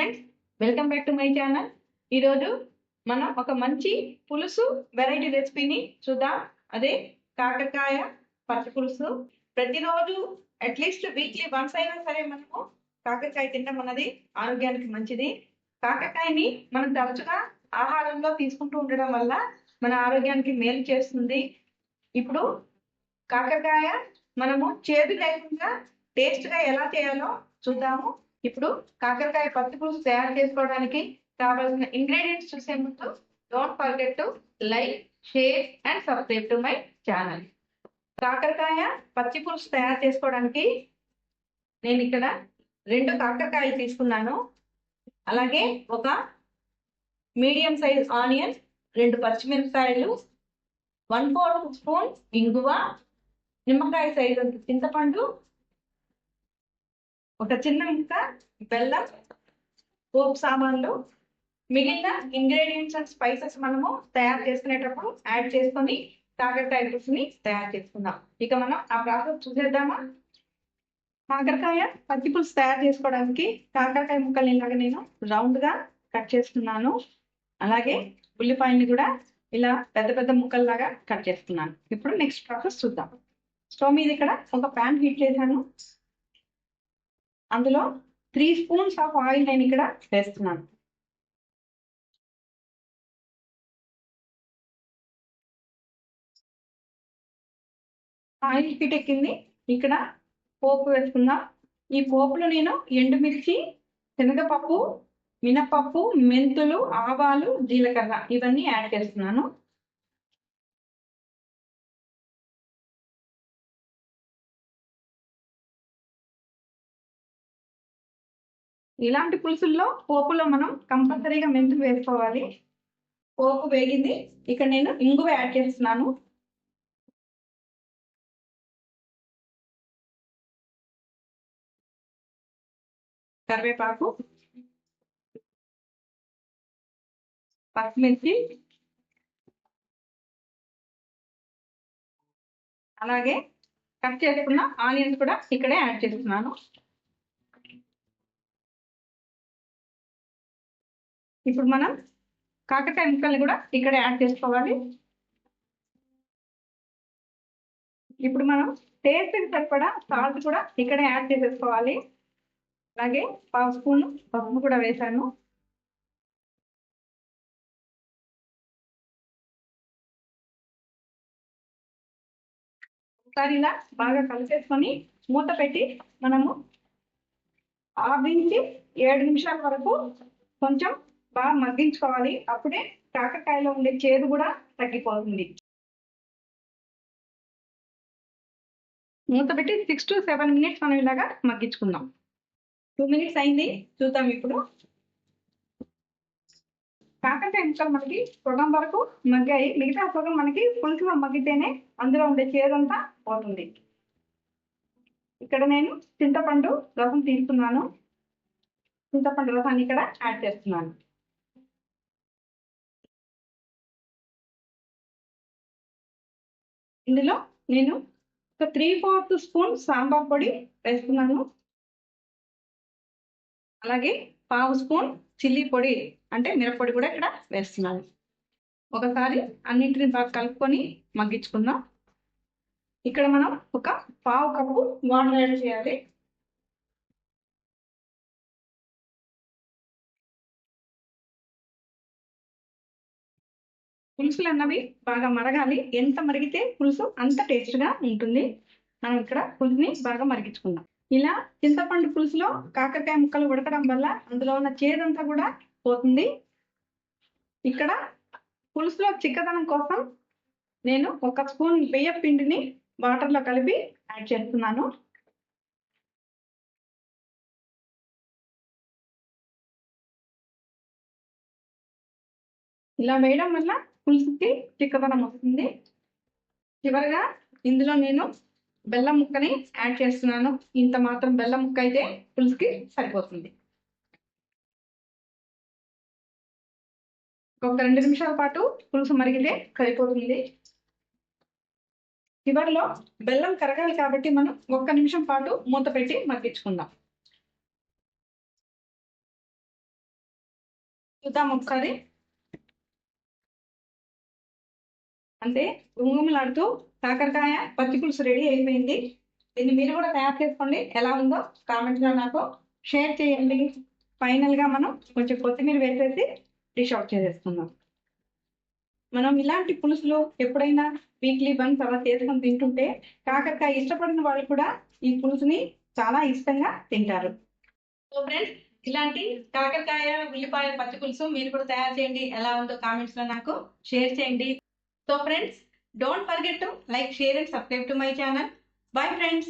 Friends welcome back to my channel ఈరోజు మనం ఒక మంచి పులుసు వెరైటీ రెసిపీని చూద్దాం. అదే కాకరకాయ పచ్చి పులుసు. ప్రతిరోజు అట్లీస్ట్ వీక్లీ వన్స్ అయినా సరే మనము కాకరకాయ తినడం అన్నది ఆరోగ్యానికి మంచిది. కాకరకాయని మనం తరచుగా ఆహారంలో తీసుకుంటూ ఉండడం వల్ల మన ఆరోగ్యానికి మేలు చేస్తుంది. ఇప్పుడు కాకరకాయ మనము చేదు లేకుండా టేస్ట్గా ఎలా చేయాలో చూద్దాము. ఇప్పుడు కాకరకాయ పచ్చి పులుసు తయారు చేసుకోవడానికి కావాల్సిన ఇంగ్రీడియంట్స్ చూసే ముందు don't forget to like share and subscribe to my channel కాకరకాయ పచ్చి పులుసు తయారు చేసుకోవడానికి నేను ఇక్కడ రెండు కాకరకాయలు తీసుకున్నాను. అలాగే ఒక మీడియం సైజ్ ఆనియన్ రెండు పచ్చిమిరపకాయలు వన్ ఫోర్త్ స్పూన్ ఇంగువ నిమ్మకాయ సైజ్ చింతపండు ఒక చిన్న ఇంకా బెల్లం పోపు సామాన్లు మిగిలిన ఇంగ్రీడియంట్స్ అండ్ స్పైసెస్ మనము తయారు చేసుకునేటప్పుడు యాడ్ చేసుకొని కాకరకాయ పులుసుని తయారు చేసుకుందాం. ఇక మనం ఆ ప్రాసెస్ చూసేద్దామా? కాకరకాయ పచ్చి పులుసు తయారు చేసుకోవడానికి కాకరకాయ ముక్కల్ని ఇలాగ నేను రౌండ్గా కట్ చేస్తున్నాను అలాగే ఉల్లిపాయని కూడా ఇలా పెద్ద పెద్ద ముక్కల్లాగా కట్ చేస్తున్నాను ఇప్పుడు నెక్స్ట్ ప్రాసెస్ చూద్దాం. స్టవ్ మీద ఇక్కడ ఒక ప్యాన్ హీట్ చేశాను. అందులో త్రీ స్పూన్స్ ఆఫ్ ఆయిల్ నేను ఇక్కడ వేస్తున్నాను. ఆయిల్ హీట్ ఎక్కింది ఇక్కడ పోపు వేసుకుందాం. ఈ పోపులో నేను ఎండుమిర్చి శనగపప్పు మినపప్పు మెంతులు ఆవాలు జీలకర్ర ఇవన్నీ యాడ్ చేస్తున్నాను. ఇలాంటి పులుసుల్లో పోపులో మనం కంపల్సరీగా మెంతులు వేసుకోవాలి. పోపు వేగింది. ఇక్కడ నేను ఇంగువ యాడ్ చేస్తున్నాను. కరివేపాకు పచ్చిమిర్చి అలాగే కట్ చేసుకున్న ఆనియన్స్ కూడా ఇక్కడే యాడ్ చేస్తున్నాను. ఇప్పుడు మనం కాకరకాయ ముక్కల్ని కూడా ఇక్కడ యాడ్ చేసుకోవాలి. ఇప్పుడు మనం టేస్ట్ సరిపడా సాల్ట్ కూడా ఇక్కడ యాడ్ చేసేసుకోవాలి. అలాగే పావు స్పూన్ పసుపు కూడా వేసాను. ఒకసారి ఇలా బాగా కలిపేసుకొని మూత పెట్టి మనము ఆరు నుంచి ఏడు నిమిషాల వరకు కొంచెం బాగా మగ్గించుకోవాలి. అప్పుడే కాకరకాయలో ఉండే చేదు కూడా తగ్గిపోతుంది. మూత పెట్టి సిక్స్ టు సెవెన్ మినిట్స్ మనం ఇలాగా మగ్గించుకుందాం. టూ మినిట్స్ అయింది. చూద్దాం ఇప్పుడు. కాకరకాయ ముక్కలు మనకి సగం వరకు మగ్గాయి. మిగతా సగం మనకి పులుసులో మగ్గితేనే అందులో ఉండే చేదంతా పోతుంది. ఇక్కడ నేను చింతపండు రసం తీసుకున్నాను. చింతపండు రసాన్ని ఇక్కడ యాడ్ చేస్తున్నాను. ఇందులో నేను ఒక త్రీ ఫోర్త్ స్పూన్ సాంబార్ పొడి వేస్తున్నాను. అలాగే పావు స్పూన్ చిల్లీ పొడి అంటే మిరపొడి కూడా ఇక్కడ వేస్తున్నాను. ఒకసారి అన్నింటిని బాగా కలుపుకొని మగ్గించుకుందాం. ఇక్కడ మనం ఒక పావు కప్పు వాటర్ యాడ్ చేయాలి. పులుసులు అన్నవి బాగా మరగాలి. ఎంత మరిగితే పులుసు అంత టేస్ట్గా ఉంటుంది. మనం ఇక్కడ పులుసుని బాగా మరిగించుకుందాం. ఇలా చింతపండు పులుసులో కాకరకాయ ముక్కలు ఉడకడం వల్ల అందులో ఉన్న చేదంతా కూడా పోతుంది. ఇక్కడ పులుసులో చిక్కదనం కోసం నేను ఒక స్పూన్ బియ్య పిండిని వాటర్లో కలిపి యాడ్ చేస్తున్నాను. ఇలా వేయడం వల్ల పులుసుకి చిక్కదనం వస్తుంది. చివరిగా ఇందులో నేను బెల్లం ముక్కని యాడ్ చేస్తున్నాను. ఇంత మాత్రం బెల్లం ముక్క అయితే పులుసుకి సరిపోతుంది. ఒక రెండు నిమిషాల పాటు పులుసు మరిగితే సరిపోతుంది. చివరిలో బెల్లం కరగాలి కాబట్టి మనం ఒక్క నిమిషం పాటు మూత పెట్టి మగ్గించుకుందాం చూద్దాం ఒకసారి. అంటే గుమగుమలాడుతూ కాకరకాయ పచ్చి పులుసు రెడీ అయిపోయింది. దీన్ని మీరు కూడా తయారు చేసుకోండి. ఎలా ఉందో కామెంట్గా నాకు షేర్ చేయండి. ఫైనల్గా మనం కొంచెం కొత్తిమీర వేసేసి డిష్ అవుట్ చేసేసుకుందాం. మనం ఇలాంటి పులుసులు ఎప్పుడైనా వీక్లీ వన్స్ అలా చేసుకొని తింటుంటే కాకరకాయ ఇష్టపడిన వాళ్ళు కూడా ఈ పులుసుని చాలా ఇష్టంగా తింటారు. సో ఫ్రెండ్స్ ఇలాంటి కాకరకాయ ఉల్లిపాయ పచ్చి పులుసు మీరు కూడా తయారు చేయండి. ఎలా ఉందో కామెంట్స్లో నాకు షేర్ చేయండి. So friends, don't forget to like, share and subscribe to my channel. Bye friends.